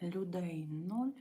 людей 0.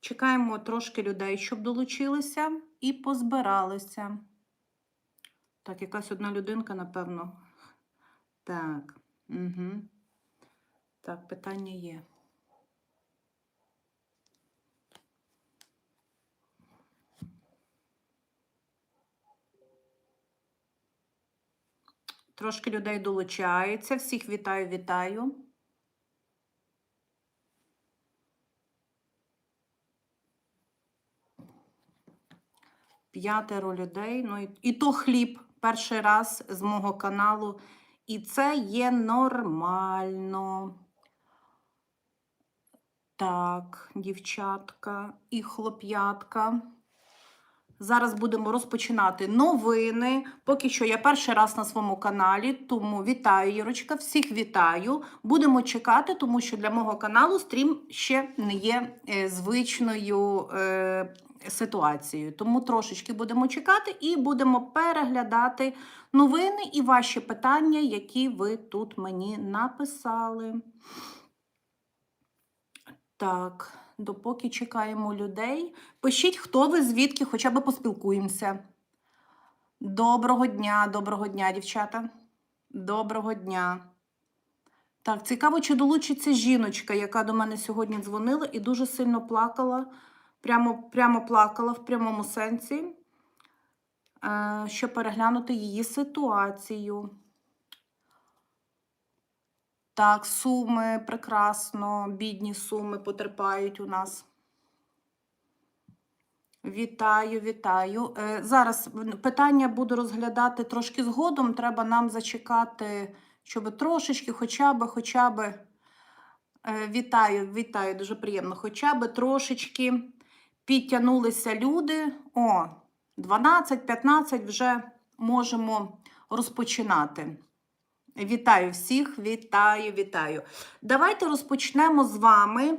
Чекаємо трошки людей, щоб долучилися і позбиралися. Так, якась одна людинка, напевно. Так. Угу. Так, питання є. Трошки людей долучається. Всіх вітаю, вітаю. П'ятеро людей. Ну, і, і то хліб перший раз з мого каналу. І це є нормально. Так, дівчатка і хлоп'ятка. Зараз будемо розпочинати новини. Поки що я перший раз на своєму каналі, тому вітаю, Ірочка, всіх вітаю. Будемо чекати, тому що для мого каналу стрім ще не є е, звичною е, ситуацією. Тому трошечки будемо чекати і будемо переглядати новини і ваші питання, які ви тут мені написали. Так, допоки чекаємо людей. Пишіть, хто ви, звідки, хоча б поспілкуємося. Доброго дня, доброго дня, дівчата. Доброго дня. Так, цікаво, чи долучиться жіночка, яка до мене сьогодні дзвонила і дуже сильно плакала, прямо, прямо плакала в прямому сенсі, е, щоб переглянути її ситуацію. Так, суми прекрасно, бідні суми потерпають у нас. Вітаю, вітаю. Е, Зараз питання буду розглядати трошки згодом. Треба нам зачекати, щоб трошечки, хоча б, хоча б. Е, Вітаю, вітаю, дуже приємно. Хоча б трошечки підтягнулися люди. О, 12-15 вже можемо розпочинати. Вітаю всіх, вітаю, вітаю. Давайте розпочнемо з вами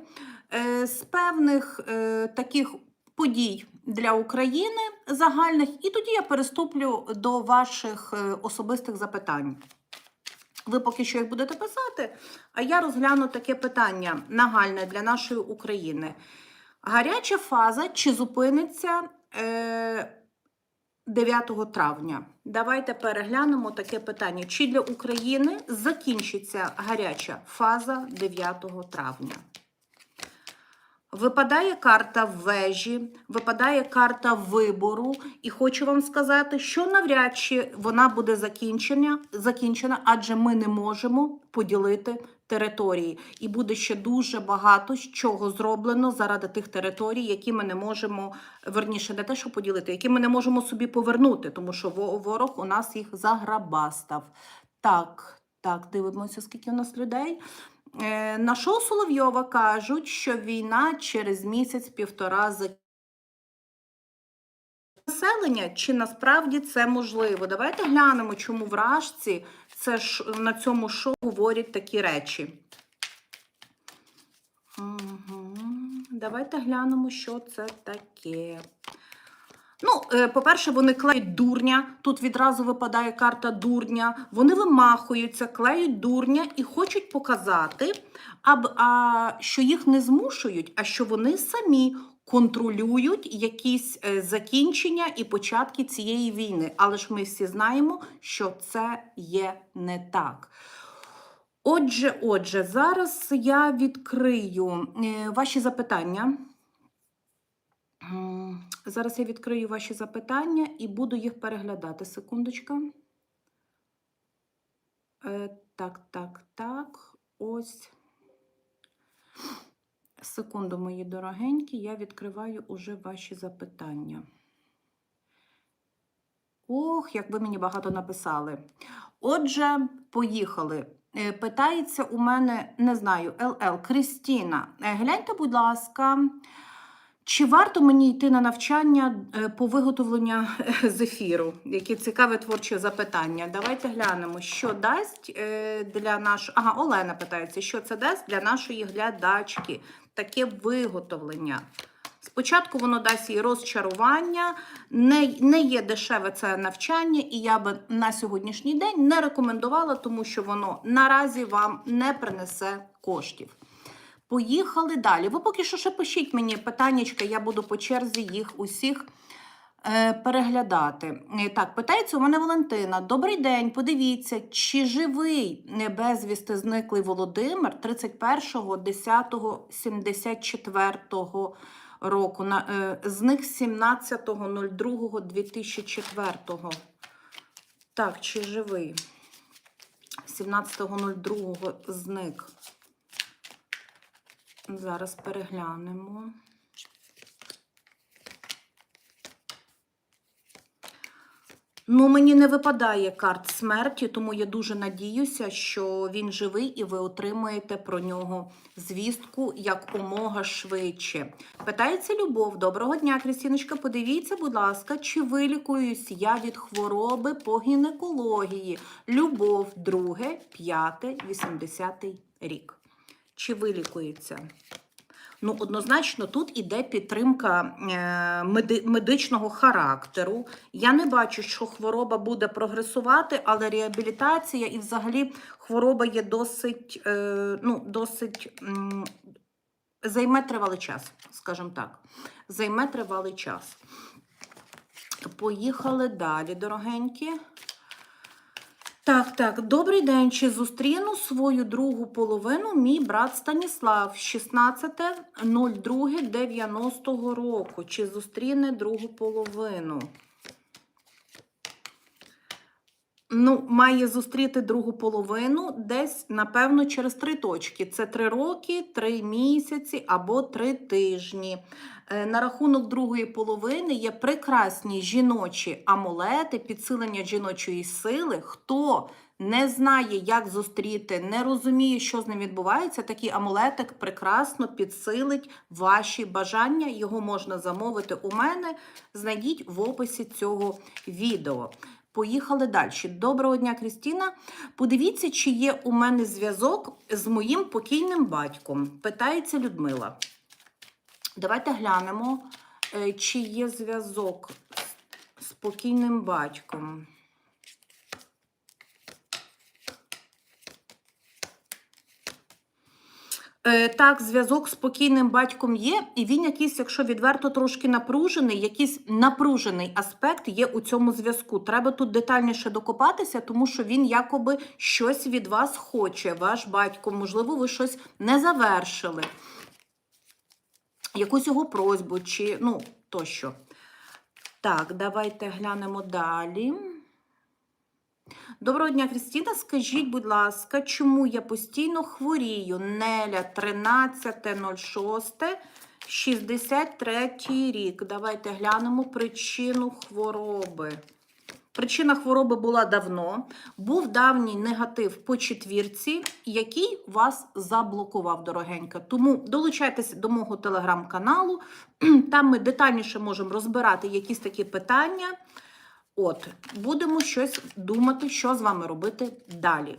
е, з певних е, таких подій для України загальних, і тоді я переступлю до ваших е, особистих запитань. Ви поки що їх будете писати, а я розгляну таке питання нагальне для нашої України. Гаряча фаза чи зупиниться е, 9 травня? Давайте переглянемо таке питання. Чи для України закінчиться гаряча фаза 9 травня? Випадає карта вежі, випадає карта вибору, і хочу вам сказати, що навряд чи вона буде закінчена, закінчена, адже ми не можемо поділити території. І буде ще дуже багато чого зроблено заради тих територій, які ми не можемо, верніше, не те, що поділити, які ми не можемо собі повернути, тому що ворог у нас їх заграбастав. Так, так, дивимося, скільки у нас людей. Е, На шоу Соловйова кажуть, що війна через місяць-півтора закінчиться. Населення, чи насправді це можливо? Давайте глянемо, чому вражці це ж на цьому шоу говорять такі речі. Угу. Давайте глянемо, що це таке. Ну, е, по-перше, вони клеють дурня. Тут відразу випадає карта дурня. Вони вимахуються, клеють дурня і хочуть показати, що їх не змушують, а що вони самі контролюють якісь е, закінчення і початки цієї війни. Але ж ми всі знаємо, що це є не так. Отже, отже, зараз я відкрию е, ваші запитання. Зараз я відкрию ваші запитання і буду їх переглядати. Секундочка. Е, так, так, так. Ось. Секунду, мої дорогенькі, я відкриваю уже ваші запитання. Ох, як ви мені багато написали. Отже, поїхали. Е, Питається у мене, не знаю, ЛЛ Крістіна. Е, Гляньте, будь ласка, чи варто мені йти на навчання е, по виготовленню е, зефіру? Яке цікаве творче запитання. Давайте глянемо, що дасть для нашої. Ага, Олена питається, що це дасть для нашої глядачки. Таке виготовлення. Спочатку воно дасть їй розчарування, не, не є дешеве це навчання, і я би на сьогоднішній день не рекомендувала, тому що воно наразі вам не принесе коштів. Поїхали далі. Ви поки що ще пишіть мені питаннячка, я буду по черзі їх усіх переглядати. Е, Так, питається у мене Валентина. Добрий день, подивіться, чи живий е, безвісти зниклий Володимир 31.10.74 року. Е, зник 17.02.2004. Так, чи живий? 17.02 зник. Зараз переглянемо. Ну, мені не випадає карт смерті, тому я дуже надіюся, що він живий і ви отримаєте про нього звістку якомога швидше. Питається Любов. Доброго дня, Крістіночка. Подивіться, будь ласка, чи вилікуюсь я від хвороби по гінекології. Любов, 2, 5, 80 рік. Чи вилікується? Ну, однозначно, тут іде підтримка е, медичного характеру. Я не бачу, що хвороба буде прогресувати, але реабілітація і взагалі хвороба є досить, е, ну, досить займе тривалий час, скажімо так. Займе тривалий час. Поїхали далі, дорогенькі. Так, так, добрий день. Чи зустріну свою другу половину мій брат Станіслав 16.02.90 року. Чи зустріне другу половину? Ну, має зустріти другу половину десь, напевно, через три точки. Це три роки, три місяці або три тижні. Е, На рахунок другої половини є прекрасні жіночі амулети, підсилення жіночої сили. Хто не знає, як зустріти, не розуміє, що з ним відбувається, такий амулетик прекрасно підсилить ваші бажання. Його можна замовити у мене. Знайдіть в описі цього відео. Поїхали далі. Доброго дня, Крістіна. Подивіться, чи є у мене зв'язок з моїм покійним батьком. Питається Людмила. Давайте глянемо, е, чи є зв'язок з- з покійним батьком. Так, зв'язок з покійним батьком є, і він якийсь, якщо відверто трошки напружений, якийсь напружений аспект є у цьому зв'язку. Треба тут детальніше докопатися, тому що він якоби щось від вас хоче, ваш батько. Можливо, ви щось не завершили, якусь його просьбу, чи ну тощо. Так, давайте глянемо далі. Доброго дня, Крістіна. Скажіть, будь ласка, чому я постійно хворію? Неля 13.06, 63 рік. Давайте глянемо причину хвороби. Причина хвороби була давно. Був давній негатив по четвірці, який вас заблокував, дорогенька. Тому долучайтеся до мого телеграм-каналу. Там ми детальніше можемо розбирати якісь такі питання. От, будемо щось думати, що з вами робити далі.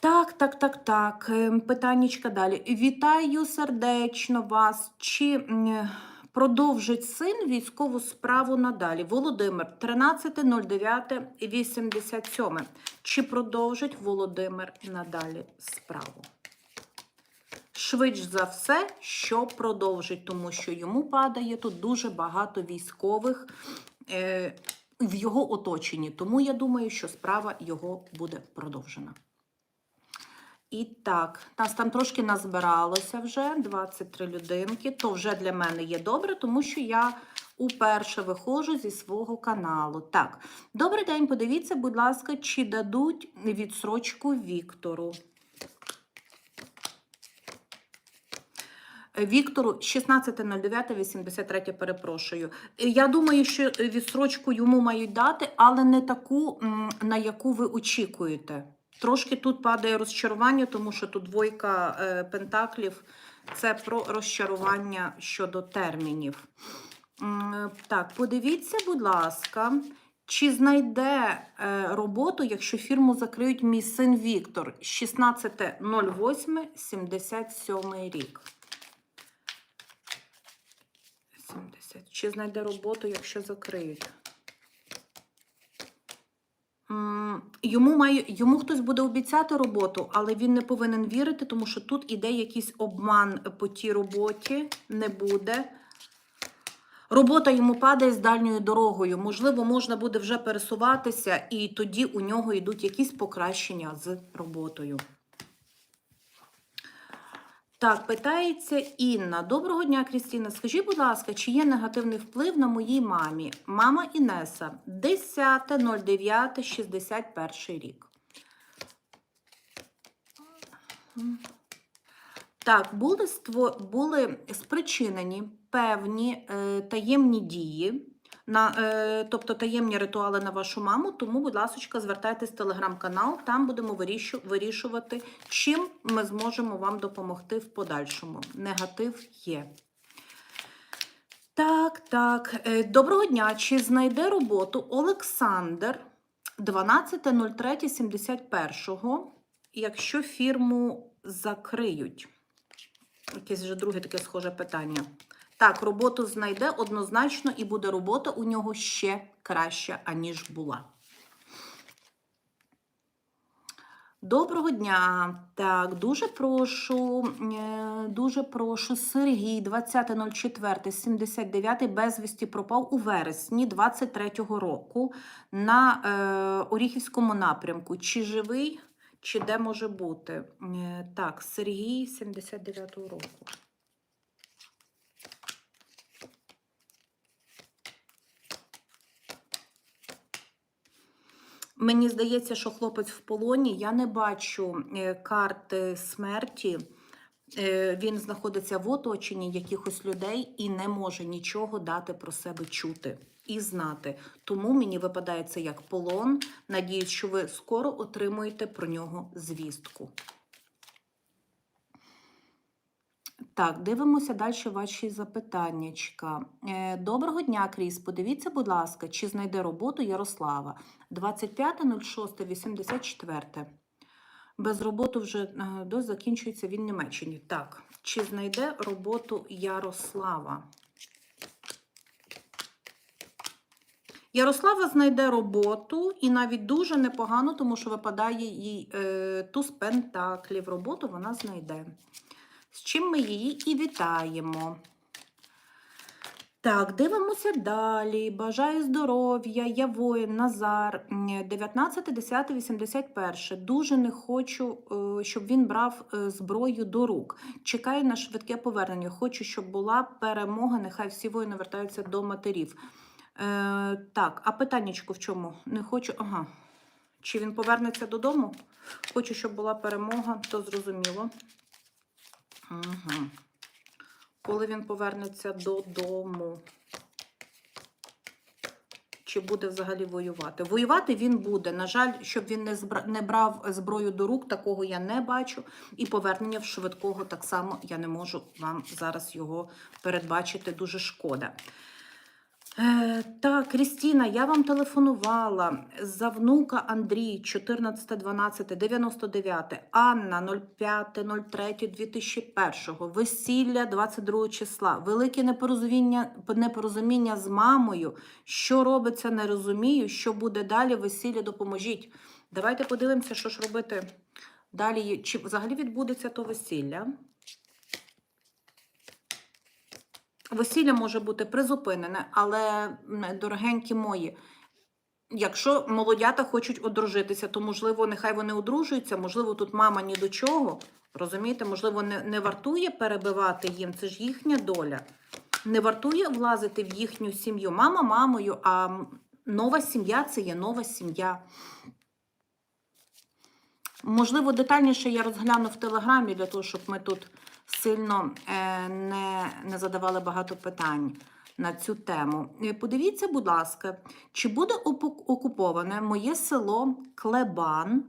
Так, так, так, так. ем, Питаннячка далі. Вітаю сердечно вас. Чи продовжить син військову справу надалі? Володимир, 13.09.87. Чи продовжить Володимир надалі справу? Швидш за все, що продовжить, тому що йому падає тут дуже багато військових в його оточенні. Тому я думаю, що справа його буде продовжена. І так, нас там трошки назбиралося вже 23 людинки. То вже для мене є добре, тому що я уперше виходжу зі свого каналу. Так, добрий день, подивіться, будь ласка, чи дадуть відсрочку Віктору. Віктору 16.09.83, перепрошую. Я думаю, що відсрочку йому мають дати, але не таку, на яку ви очікуєте. Трошки тут падає розчарування, тому що тут двойка е, пентаклів це про розчарування щодо термінів. Так, подивіться, будь ласка, чи знайде е, роботу, якщо фірму закриють мій син Віктор 16.08.77 рік. 70. Чи знайде роботу, якщо закриють? Йому, має, йому хтось буде обіцяти роботу, але він не повинен вірити, тому що тут іде якийсь обман по тій роботі, не буде. Робота йому падає з дальньою дорогою. Можливо, можна буде вже пересуватися, і тоді у нього йдуть якісь покращення з роботою. Так, питається Інна. Доброго дня, Крістіна. Скажіть, будь ласка, чи є негативний вплив на моїй мамі? Мама Інеса, 10.09.61 рік. Так, були, були спричинені певні е, таємні дії, на, е, тобто таємні ритуали на вашу маму. Тому, будь ласка, звертайтесь в телеграм-канал, там будемо вирішувати, чим ми зможемо вам допомогти в подальшому. Негатив є. Так, так. Е, Доброго дня. Чи знайде роботу Олександр 12.03.71, якщо фірму закриють? Якесь вже друге таке схоже питання. Так, роботу знайде однозначно, і буде робота у нього ще краща, аніж була. Доброго дня. Так, дуже прошу, е, дуже прошу. Сергій 20.04.79 безвісті пропав у вересні 23-го року на е, Оріхівському напрямку. Чи живий, чи де може бути? Е, так, Сергій 79-го року. Мені здається, що хлопець в полоні. Я не бачу е, карти смерті. Е, Він знаходиться в оточенні якихось людей і не може нічого дати про себе чути і знати. Тому мені випадає це як полон. Надіюсь, що ви скоро отримуєте про нього звістку. Так, дивимося далі ваші запитаннячка. Е, Доброго дня, Кріс. Подивіться, будь ласка, чи знайде роботу Ярослава 25.06.84. Без роботи вже е, до закінчується він в Німеччині. Так, чи знайде роботу Ярослава? Ярослава знайде роботу і навіть дуже непогано, тому що випадає їй е, туз пентаклів. Роботу вона знайде. З чим ми її і вітаємо. Так, дивимося далі. Бажаю здоров'я, я воїн, Назар. 19.10.81. Дуже не хочу, е, щоб він брав е, зброю до рук. Чекаю на швидке повернення. Хочу, щоб була перемога. Нехай всі воїни вертаються до матерів. Е, так, а питаннячко в чому? Не хочу. Ага. Чи він повернеться додому? Хочу, щоб була перемога, то зрозуміло. Угу. Коли він повернеться додому? Чи буде взагалі воювати? Воювати він буде. На жаль, щоб він не, не брав зброю до рук, такого я не бачу. І повернення в швидкого так само я не можу вам зараз його передбачити. Дуже шкода. Е, так, Крістіна, я вам телефонувала за внука Андрій 14.12.99, Анна 05.03.2001, весілля 22 числа, велике непорозуміння, непорозуміння з мамою, що робиться, не розумію, що буде далі, весілля, допоможіть. Давайте подивимося, що ж робити далі, чи взагалі відбудеться то весілля. Весілля може бути призупинене, але, дорогенькі мої, якщо молодята хочуть одружитися, то, можливо, нехай вони одружуються, можливо, тут мама ні до чого. Розумієте, можливо, не, не вартує перебивати їм, це ж їхня доля. Не вартує влазити в їхню сім'ю. Мама мамою, а нова сім'я це є нова сім'я. Можливо, детальніше я розгляну в телеграмі для того, щоб ми тут сильно е, не, не задавали багато питань на цю тему. Е, Подивіться, будь ласка, чи буде окуповане моє село Клебан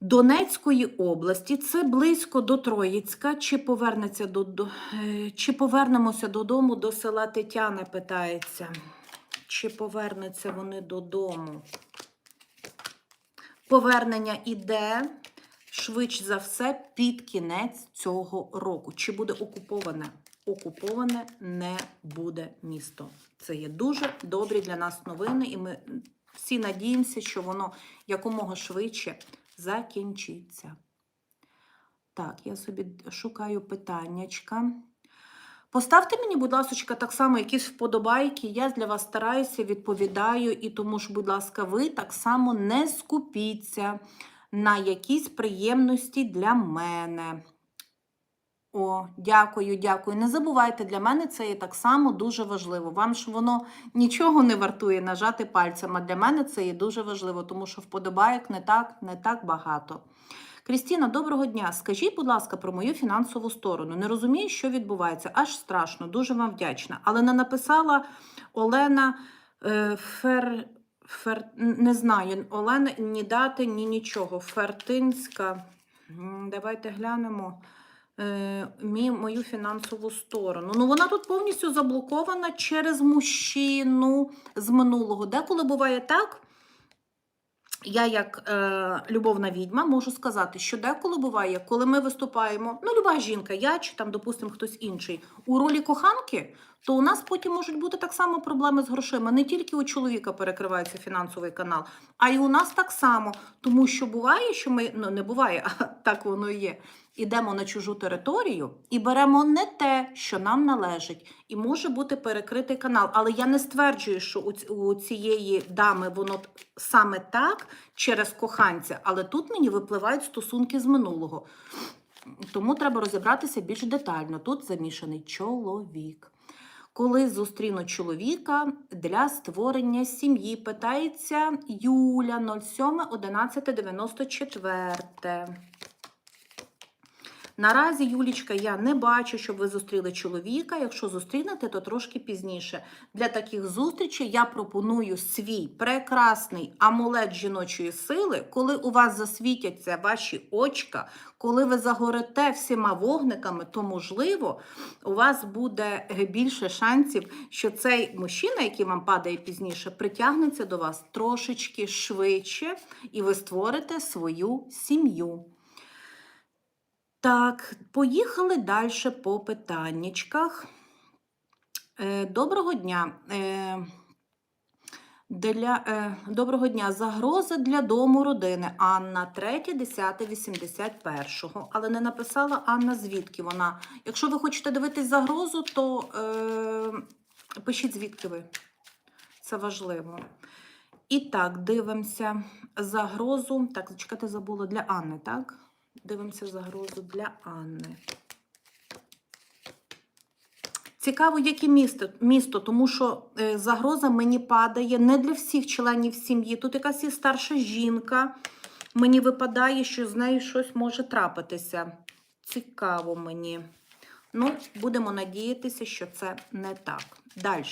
Донецької області, це близько до Троїцька, чи повернеться до, до е, чи повернемося додому до села Тетяна, питається. Чи повернуться вони додому? Повернення іде швидше за все під кінець цього року. Чи буде окуповане? Окуповане не буде місто. Це є дуже добрі для нас новини, і ми всі надіємося, що воно якомога швидше закінчиться. Так, я собі шукаю питаннячка. Поставте мені, будь ласка, так само якісь вподобайки. Я для вас стараюся, відповідаю, і тому ж, будь ласка, ви так само не скупіться на якісь приємності для мене. О, дякую, дякую. Не забувайте, для мене це є так само дуже важливо. Вам ж воно нічого не вартує нажати пальцем, а для мене це є дуже важливо, тому що вподобайок не так, не так багато. Крістіна, доброго дня. Скажіть, будь ласка, про мою фінансову сторону. Не розумію, що відбувається. Аж страшно, дуже вам вдячна. Але не написала Олена е, Фер. Фер... Не знаю, Олена ні дати, ні нічого. Фертинська. Давайте глянемо е, мій, мою фінансову сторону. Ну, вона тут повністю заблокована через мужчину з минулого. Деколи буває так. Я, як е, любовна відьма, можу сказати, що деколи буває, коли ми виступаємо, ну, люба жінка, я чи там, допустимо, хтось інший, у ролі коханки, то у нас потім можуть бути так само проблеми з грошима. Не тільки у чоловіка перекривається фінансовий канал, а й у нас так само. Тому що буває, що ми ну не буває, а так воно і є. Ідемо на чужу територію і беремо не те, що нам належить, і може бути перекритий канал. Але я не стверджую, що у, цієї дами воно саме так через коханця, але тут мені випливають стосунки з минулого. Тому треба розібратися більш детально. Тут замішаний чоловік. Коли зустріну чоловіка для створення сім'ї, питається Юля 07.11.94. Наразі, Юлічка, я не бачу, щоб ви зустріли чоловіка. Якщо зустрінете, то трошки пізніше. Для таких зустрічей я пропоную свій прекрасний амулет жіночої сили, коли у вас засвітяться ваші очка, коли ви загорите всіма вогниками, то можливо у вас буде більше шансів, що цей мужчина, який вам падає пізніше, притягнеться до вас трошечки швидше, і ви створите свою сім'ю. Так, поїхали далі по питаннячках. Е, Доброго дня. Е, Для, е, доброго дня. Загроза для дому родини. Анна 3, 10, 81. Але не написала Анна, звідки вона. Якщо ви хочете дивитись загрозу, то е, пишіть, звідки ви. Це важливо. І так, дивимося загрозу. Так, зачекайте, забула для Анни, так? Дивимося загрозу для Анни. Цікаво, яке місто, місто, тому що е, загроза мені падає не для всіх членів сім'ї. Тут якась є старша жінка. Мені випадає, що з нею щось може трапитися. Цікаво мені. Ну, будемо надіятися, що це не так. Далі.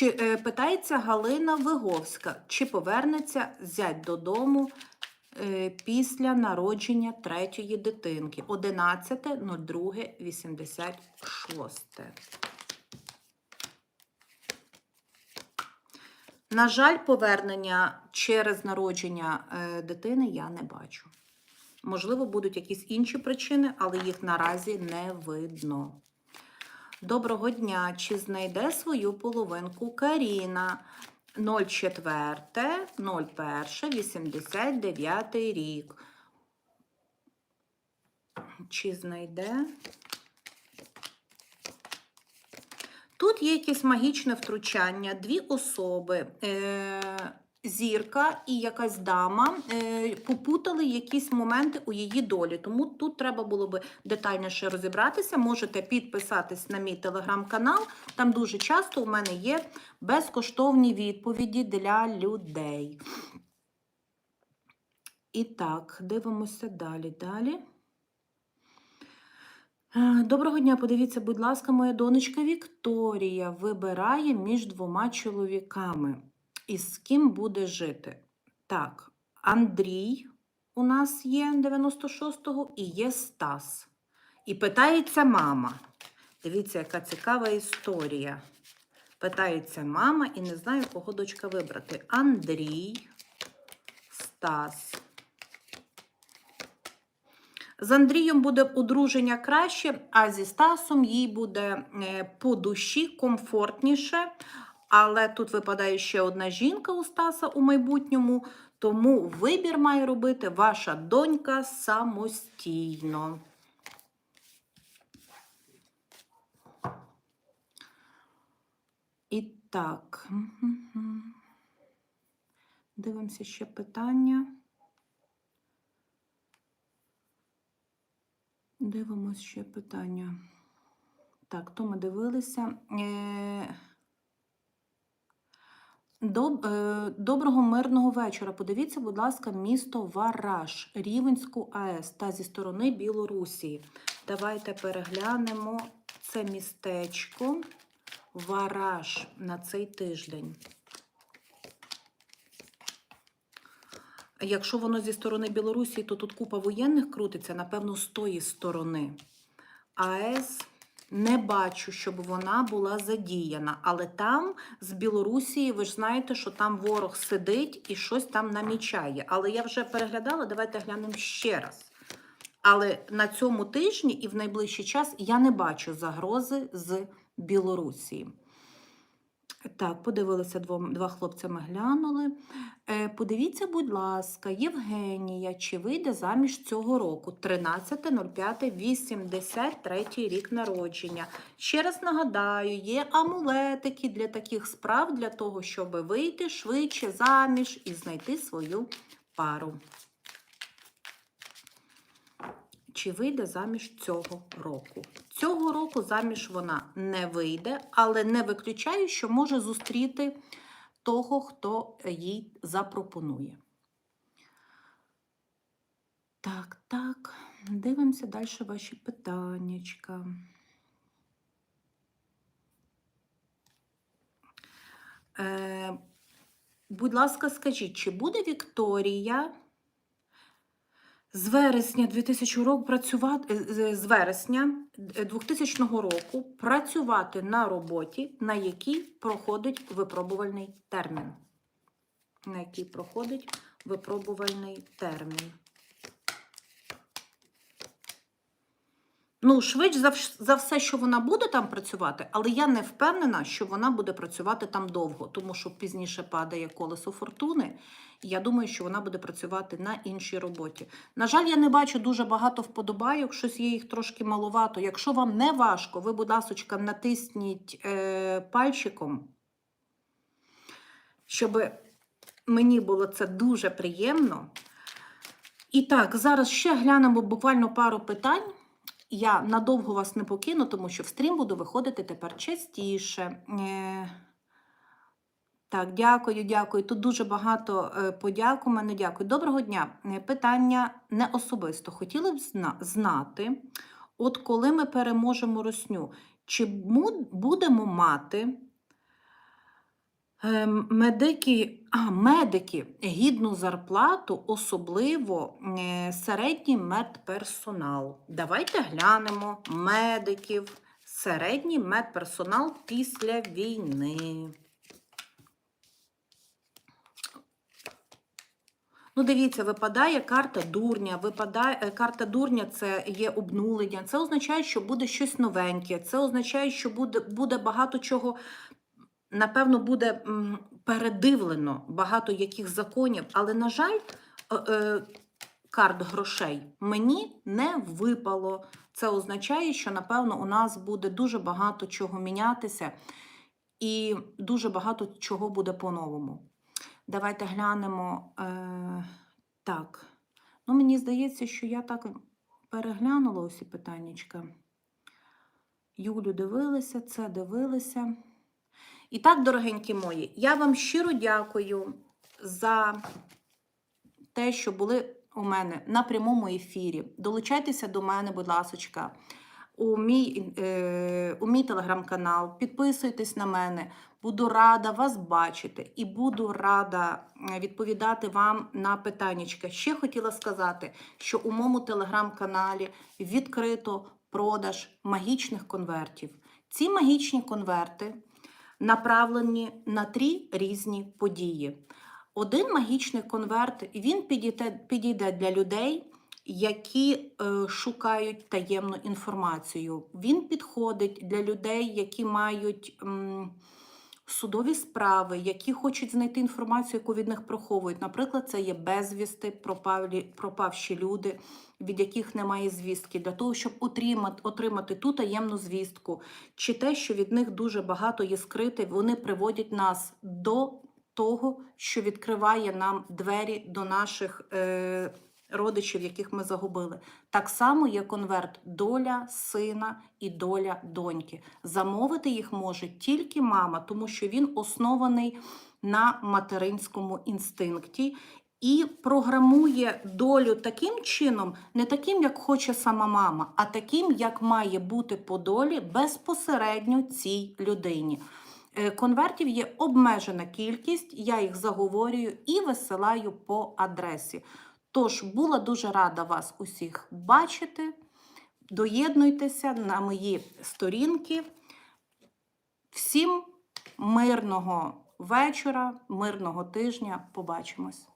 Чи е, питається Галина Виговська, чи повернеться зять додому е, після народження третьої дитинки 11.02.86. На жаль, повернення через народження е, дитини я не бачу. Можливо, будуть якісь інші причини, але їх наразі не видно. Доброго дня! Чи знайде свою половинку Каріна 04, 01, 89 рік? Чи знайде? Тут є якесь магічне втручання, дві особи. Е- зірка і якась дама е, попутали якісь моменти у її долі. Тому тут треба було би детальніше розібратися. Можете підписатись на мій телеграм-канал. Там дуже часто у мене є безкоштовні відповіді для людей. І так, дивимося далі. Далі. Е, Доброго дня, подивіться, будь ласка, моя донечка Вікторія вибирає між двома чоловіками. І з ким буде жити? Так, Андрій у нас є 96-го і є Стас. І питається мама. Дивіться, яка цікава історія. Питається мама і не знаю, кого дочка вибрати. Андрій, Стас. З Андрієм буде одруження краще, а зі Стасом їй буде е, по душі комфортніше. Але тут випадає ще одна жінка у Стаса у майбутньому, тому вибір має робити ваша донька самостійно. І так. Дивимося ще питання. Дивимось ще питання. Так, то ми дивилися. Е, Доб, доброго мирного вечора. Подивіться, будь ласка, місто Вараж, Рівенську АЕС та зі сторони Білорусі. Давайте переглянемо це містечко Вараж на цей тиждень. Якщо воно зі сторони Білорусі, то тут купа воєнних крутиться, напевно, з тої сторони. АЕС не бачу, щоб вона була задіяна. Але там, з Білорусії, ви ж знаєте, що там ворог сидить і щось там намічає. Але я вже переглядала, давайте глянемо ще раз. Але на цьому тижні і в найближчий час я не бачу загрози з Білорусі. Так, подивилися двом, два хлопцями глянули. Е, подивіться, будь ласка, Євгенія, чи вийде заміж цього року? 13.05.83 рік народження. Ще раз нагадаю, є амулетики для таких справ, для того, щоб вийти швидше заміж і знайти свою пару. Чи вийде заміж цього року? Цього року заміж вона не вийде, але не виключаю, що може зустріти того, хто їй запропонує. Так, так, дивимося далі ваші питаннячка. Е, будь ласка, скажіть, чи буде Вікторія з вересня 2000 року працювати е, з- вересня е, 2000 року працювати на роботі, на якій проходить випробувальний термін. На який проходить випробувальний термін. Ну, швидше за, все, що вона буде там працювати, але я не впевнена, що вона буде працювати там довго, тому що пізніше падає колесо фортуни. Я думаю, що вона буде працювати на іншій роботі. На жаль, я не бачу дуже багато вподобайок, щось є їх трошки маловато. Якщо вам не важко, ви, будь ласочка, натисніть е, пальчиком, щоб мені було це дуже приємно. І так, зараз ще глянемо буквально пару питань. Я надовго вас не покину, тому що в стрім буду виходити тепер частіше. Е, Так, дякую, дякую. Тут дуже багато подяку. подяк у мене. Дякую. Доброго дня. Е, Питання не особисто. Хотіли б знати, от коли ми переможемо росню, чи будемо мати е, медики, а, медики гідну зарплату, особливо е, середній медперсонал. Давайте глянемо медиків, середній медперсонал після війни. Ну, дивіться, випадає карта дурня. Випадає е, карта дурня це є обнулення. Це означає, що буде щось новеньке. Це означає, що буде, буде багато чого. Напевно, буде передивлено багато яких законів, але, на жаль, е, е, карт грошей мені не випало. Це означає, що, напевно, у нас буде дуже багато чого мінятися і дуже багато чого буде по-новому. Давайте глянемо. Е, так. Ну, мені здається, що я так переглянула усі питаннячка. Юлю дивилися, це дивилися. І так, дорогенькі мої, я вам щиро дякую за те, що були у мене на прямому ефірі. Долучайтеся до мене, будь ласочка, у мій, е, у мій телеграм-канал. Підписуйтесь на мене. Буду рада вас бачити і буду рада е, відповідати вам на питаннячка. Ще хотіла сказати, що у моєму телеграм-каналі відкрито продаж магічних конвертів. Ці магічні конверти направлені на три різні події. Один магічний конверт він підійде, підійде для людей, які е, шукають таємну інформацію. Він підходить для людей, які мають м, судові справи, які хочуть знайти інформацію, яку від них приховують. Наприклад, це є безвісти, пропавлі, пропавші люди, від яких немає звістки, для того, щоб отримати, отримати ту таємну звістку, чи те, що від них дуже багато є скрите, вони приводять нас до того, що відкриває нам двері до наших е, родичів, яких ми загубили. Так само є конверт доля сина і доля доньки. Замовити їх може тільки мама, тому що він оснований на материнському інстинкті. І програмує долю таким чином, не таким, як хоче сама мама, а таким, як має бути по долі безпосередньо цій людині. Е, Конвертів є обмежена кількість, я їх заговорюю і висилаю по адресі. Тож була дуже рада вас усіх бачити. Доєднуйтеся на мої сторінки. Всім мирного вечора, мирного тижня. Побачимось!